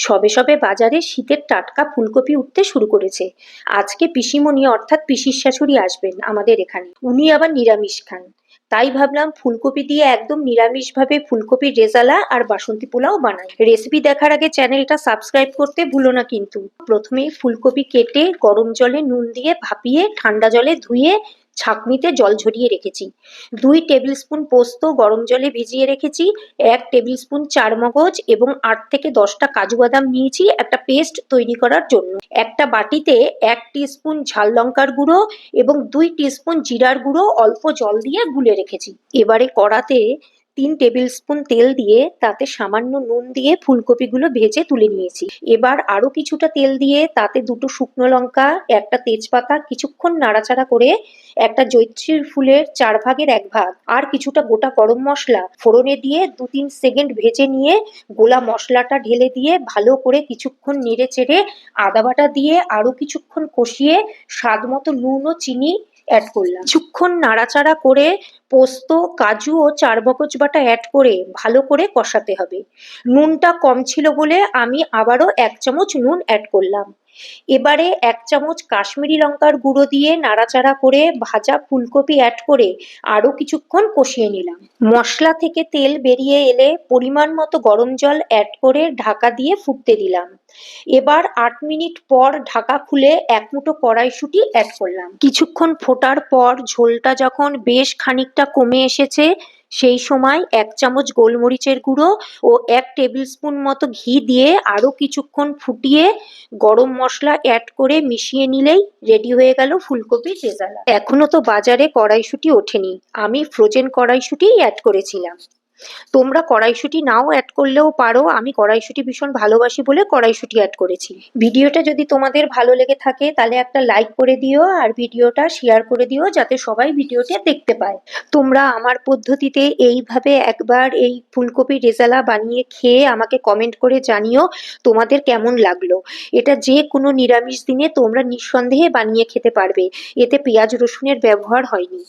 সবে সবে বাজারে শীতের টাটকা ফুলকপি উঠতে শুরু করেছে। আজকে পিসিমণি অর্থাৎ পিসির শাশুড়ি আসবেন আমাদের এখানে। উনি আবার নিরামিষ খান। তাই ভাবলাম ফুলকপি দিয়ে একদম নিরামিষভাবে ফুলকপির রেজালা আর বাসন্তী পোলাও বানাই। রেসিপি দেখার আগে চ্যানেলটা সাবস্ক্রাইব করতে ভুলো না কিন্তু। প্রথমেই ফুলকপি কেটে গরম জলে নুন দিয়ে ভাপিয়ে ঠান্ডা জলে ধুয়ে ছাঁকনিতে জল ঝরিয়ে রেখেছি। দুই টেবিল স্পুন পোস্ত গরম জলে ভিজিয়ে রেখেছি, এক টেবিল স্পুন চারমগজ এবং আট থেকে দশটা কাজু বাদাম নিয়েছি একটা পেস্ট তৈরি করার জন্য। একটা বাটিতে এক স্পুন ঝাল লঙ্কার গুঁড়ো এবং দুই স্পুন জিরার গুঁড়ো অল্প জল দিয়ে গুলে রেখেছি। এবারে কড়াতে তিন টেবিল স্পুন তেল দিয়ে তাতে সামান্য নুন দিয়ে ফুলকপিগুলো ভেজে তুলে নিয়েছি। এবার আরও কিছুটা তেল দিয়ে তাতে দুটো শুকনো লঙ্কা, একটা তেজপাতা, কিছুক্ষণ নাড়াচাড়া করে একটা জৈত্রীর ফুলের চার ভাগের এক ভাগ, আর কিছুটা গোটা গরম মশলা ফোড়নে দিয়ে দু তিন সেকেন্ড ভেজে নিয়ে গোলা মশলাটা ঢেলে দিয়ে ভালো করে কিছুক্ষণ নেড়ে চেড়ে আদা বাটা দিয়ে আরও কিছুক্ষণ কষিয়ে স্বাদ মতো নুন ও চিনি অ্যাড করলাম। কিছুক্ষণ নাড়াচাড়া করে পোস্ত, কাজু ও চার মগজ বাটা অ্যাড করে ভালো করে কষাতে হবে। নুনটা কম ছিল বলে আমি আবারও এক চামচ নুন অ্যাড করলাম। এবারে এক চামচ কাশ্মীরি লঙ্কার গুঁড়ো দিয়ে নাড়াচাড়া করে ভাজা ফুলকপি অ্যাড করে আরও কিছুক্ষণ কষিয়ে নিলাম। মশলা থেকে তেল বেরিয়ে এলে পরিমাণ মতো গরম জল অ্যাড করে ঢাকা দিয়ে ফুটতে দিলাম। এবার আট মিনিট পর ঢাকা খুলে এক মুঠো কড়াইশুঁটি অ্যাড করলাম। কিছুক্ষণ ফোটার পর ঝোলটা যখন বেশ খানিকটা কমে এসেছে সেই সময় এক চামচ গোলমরিচের গুঁড়ো ও এক টেবিল স্পুন মতো ঘি দিয়ে আরও কিছুক্ষণ ফুটিয়ে গরম মশলা অ্যাড করে মিশিয়ে নিলেই রেডি হয়ে গেল ফুলকপির রেজালা এখনও তো বাজারে কড়াইশুঁটি ওঠেনি। আমি ফ্রোজেন কড়াইশুঁটিই অ্যাড করেছিলাম। তোমরা কড়াইশুঁটি নাও অ্যাড করলেও পারো। আমি কড়াইশুঁটি ভীষণ ভালোবাসি বলে কড়াইশুঁটি অ্যাড করেছি। ভিডিওটা যদি তোমাদের ভালো লেগে থাকে, তাহলে একটা লাইক করে দিও আর ভিডিওটা শেয়ার করে দিও যাতে সবাই ভিডিওটা দেখতে পায়। তোমরা আমার পদ্ধতিতে এইভাবে একবার এই ফুলকপি রেজালা বানিয়ে খেয়ে আমাকে কমেন্ট করে জানিও তোমাদের কেমন লাগল। এটা যে কোনো নিরামিষ দিনে তোমরা নিঃসন্দেহে বানিয়ে খেতে পারবে। এতে পেঁয়াজ রসুনের ব্যবহার হয়নি।